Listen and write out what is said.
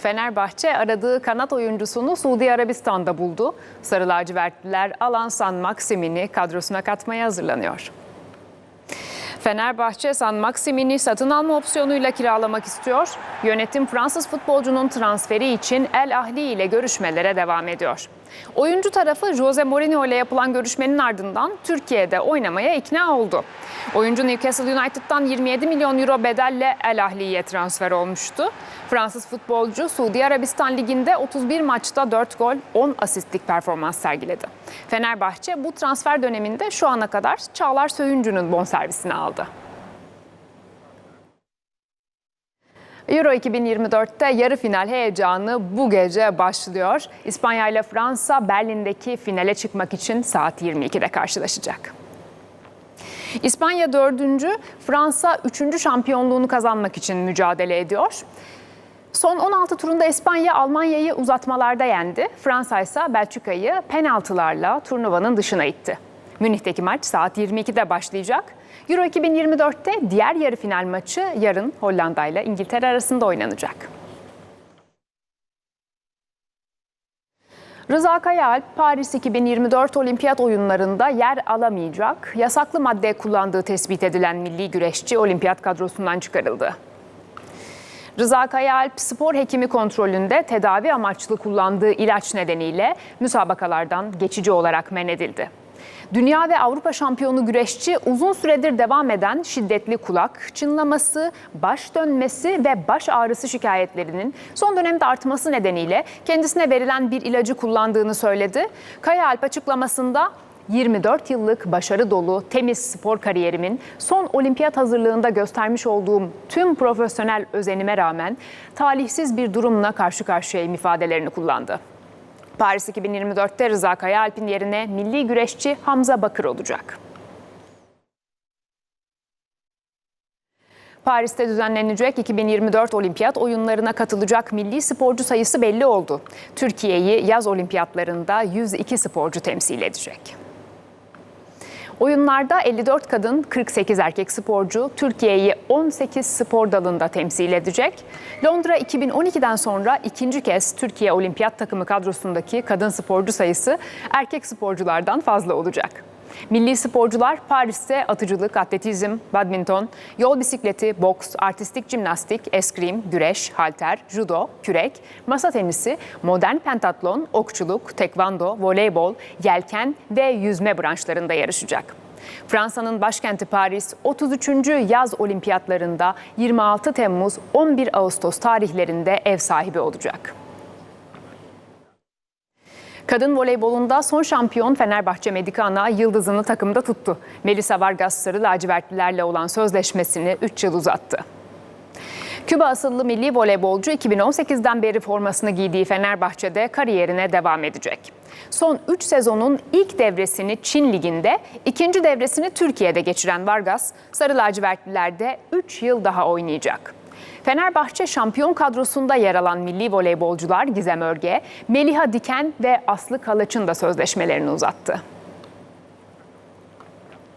Fenerbahçe aradığı kanat oyuncusunu Suudi Arabistan'da buldu. Sarı lacivertliler Alan San Maxim'ini kadrosuna katmaya hazırlanıyor. Fenerbahçe San Maxim'ini satın alma opsiyonuyla kiralamak istiyor. Yönetim Fransız futbolcunun transferi için El Ahli ile görüşmelere devam ediyor. Oyuncu tarafı Jose Mourinho ile yapılan görüşmenin ardından Türkiye'de oynamaya ikna oldu. Oyuncu Newcastle United'dan 27 milyon euro bedelle El Ahli'ye transfer olmuştu. Fransız futbolcu Suudi Arabistan Ligi'nde 31 maçta 4 gol, 10 asistlik performans sergiledi. Fenerbahçe bu transfer döneminde şu ana kadar Çağlar Söyüncü'nün bonservisini aldı. Euro 2024'te yarı final heyecanı bu gece başlıyor. İspanya ile Fransa Berlin'deki finale çıkmak için saat 22'de karşılaşacak. İspanya dördüncü, Fransa üçüncü şampiyonluğunu kazanmak için mücadele ediyor. Son 16 turunda İspanya Almanya'yı uzatmalarda yendi. Fransa ise Belçika'yı penaltılarla turnuvanın dışına itti. Münih'teki maç saat 22'de başlayacak. Euro 2024'te diğer yarı final maçı yarın Hollanda ile İngiltere arasında oynanacak. Rıza Kayaalp, Paris 2024 Olimpiyat oyunlarında yer alamayacak. Yasaklı madde kullandığı tespit edilen milli güreşçi olimpiyat kadrosundan çıkarıldı. Rıza Kayaalp spor hekimi kontrolünde tedavi amaçlı kullandığı ilaç nedeniyle müsabakalardan geçici olarak men edildi. Dünya ve Avrupa şampiyonu güreşçi uzun süredir devam eden şiddetli kulak çınlaması, baş dönmesi ve baş ağrısı şikayetlerinin son dönemde artması nedeniyle kendisine verilen bir ilacı kullandığını söyledi. Kayaalp açıklamasında 24 yıllık başarı dolu temiz spor kariyerimin son olimpiyat hazırlığında göstermiş olduğum tüm profesyonel özenime rağmen talihsiz bir durumla karşı karşıyayım ifadelerini kullandı. Paris 2024'te Rıza Kayaalp'in yerine milli güreşçi Hamza Bakır olacak. Paris'te düzenlenecek 2024 olimpiyat oyunlarına katılacak milli sporcu sayısı belli oldu. Türkiye'yi yaz olimpiyatlarında 102 sporcu temsil edecek. Oyunlarda 54 kadın, 48 erkek sporcu Türkiye'yi 18 spor dalında temsil edecek. Londra 2012'den sonra ikinci kez Türkiye Olimpiyat takımı kadrosundaki kadın sporcu sayısı erkek sporculardan fazla olacak. Milli sporcular Paris'te atıcılık, atletizm, badminton, yol bisikleti, boks, artistik jimnastik, eskrim, güreş, halter, judo, kürek, masa tenisi, modern pentatlon, okçuluk, tekvando, voleybol, yelken ve yüzme branşlarında yarışacak. Fransa'nın başkenti Paris 33. yaz olimpiyatlarında 26 Temmuz 11 Ağustos tarihlerinde ev sahibi olacak. Kadın voleybolunda son şampiyon Fenerbahçe Medikana yıldızını takımda tuttu. Melisa Vargas Sarı lacivertlilerle olan sözleşmesini 3 yıl uzattı. Küba asıllı milli voleybolcu 2018'den beri formasını giydiği Fenerbahçe'de kariyerine devam edecek. Son 3 sezonun ilk devresini Çin Ligi'nde, ikinci devresini Türkiye'de geçiren Vargas, Sarı lacivertlilerde 3 yıl daha oynayacak. Fenerbahçe şampiyon kadrosunda yer alan milli voleybolcular Gizem Örge, Meliha Diken ve Aslı Kalaç'ın da sözleşmelerini uzattı.